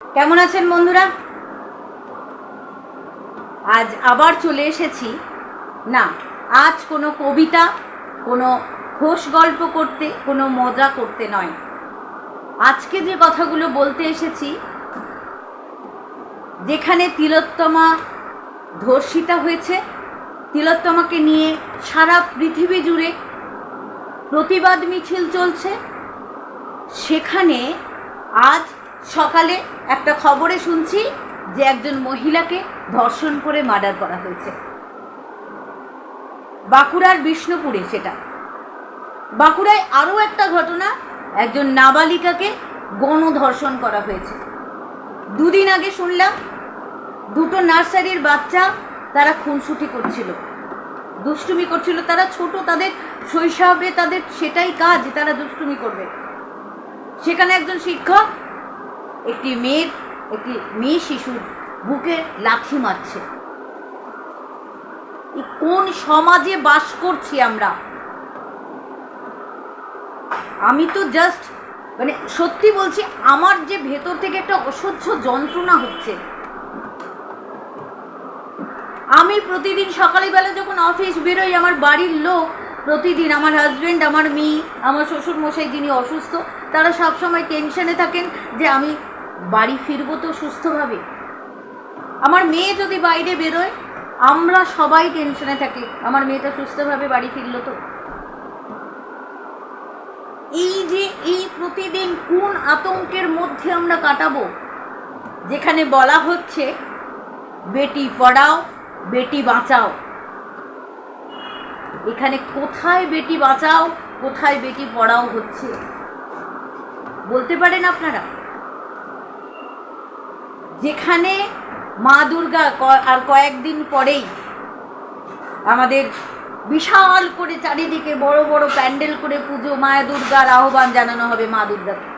কেমন আছেন বন্ধুরা? আজ আবার চলে এসেছি। না, আজ কোনো কবিতা, কোনো ঘোষ গল্প করতে, কোনো মজা করতে নয়। আজকে যে কথাগুলো বলতে এসেছি, যেখানে তিলোত্তমা ধর্ষিতা হয়েছে, তিলোত্তমাকে নিয়ে সারা পৃথিবী জুড়ে প্রতিবাদ মিছিল চলছে। সেখানে আজ সকালে একটা খবরে শুনছি যে একজন মহিলাকে ধর্ষণ করে মার্ডার করা হয়েছে। বাঁকুড়ার বিষ্ণুপুরে সেটা। বাঁকুড়ায় আরও একটা ঘটনা, একজন নাবালিকাকে গণধর্ষণ করা হয়েছে। দুদিন আগে শুনলাম, দুটো নার্সারির বাচ্চা তারা খুনসুটি করছিল। দুষ্টুমি করছিল, তারা ছোট, তাদের শৈশবে তাদের সেটাই কাজ, তারা দুষ্টুমি করবে। সেখানে একজন শিক্ষক একটি মেয়ের একটি মেয়ে শিশুর বুকে লাথি মারছে। কোন সমাজে বাস করছি আমরা? আমি তো জাস্ট মানে সত্যি বলছি, আমার যে ভেতর থেকে একটা অসহ্য যন্ত্রণা হচ্ছে। আমি প্রতিদিন সকালবেলা যখন অফিস বেরোই, আমার বাড়ির লোক প্রতিদিন আমার হাজব্যান্ড আমার মেয়ে, আমার শ্বশুর মশাই যিনি অসুস্থ, তারা সবসময় টেনশনে থাকেন যে আমি বাড়ি ফিরবো তো সুস্থভাবে। আমার মেয়ে যদি বাইরে বেরোয়, আমরা সবাই টেনশনে থাকি, আমার মেয়েটা সুস্থভাবে বাড়ি ফিরলো তো। এই যে এই প্রতিদিন কোন আতঙ্কের মধ্যে আমরা কাটাবো? যেখানে বলা হচ্ছে, বেটি পড়াও, বেটি বাঁচাও। এখানে কোথায় বেটি বাঁচাও, কোথায় বেটি পড়াও হচ্ছে? বলতে পারেন আপনারা? যেখানে মা দুর্গা আর কয়েকদিন পরেই আমাদের বিশাল করে চারিদিকে বড় বড় প্যান্ডেল করে পুজো মা দুর্গার আহ্বান জানানো হবে মা দুর্গাকে।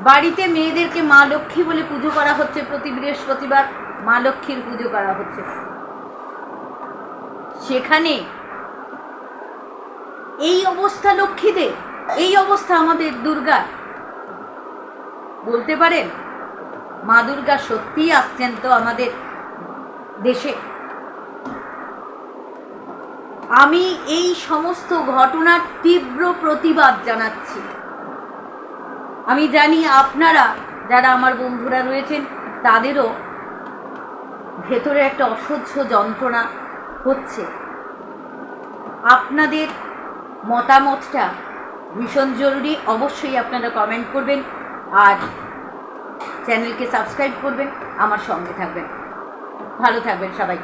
বাড়িতে মেয়েদেরকে মা লক্ষ্মী বলে পুজো করা হচ্ছে প্রতি বৃহস্পতিবার, মা লক্ষ্মীর পুজো করা হচ্ছে। সেখানে? এই অবস্থা লক্ষ্মীদের, এই অবস্থা আমাদের দুর্গা বলতে পারেন, মা দুর্গা সত্যিই আসছেন তো আমাদের দেশে। আমি এই সমস্ত ঘটনার তীব্র প্রতিবাদ জানাচ্ছি। আমি জানি আপনারা যারা আমার বন্ধুরা রয়েছেন, তাদেরও ভেতরে একটা অসহ্য যন্ত্রণা হচ্ছে। আপনাদের মতামতটা ভীষণ জরুরি, অবশ্যই আপনারা কমেন্ট করবেন আর চ্যানেলকে সাবস্ক্রাইব করবেন, আমার সঙ্গে থাকবেন। ভালো থাকবেন সবাই।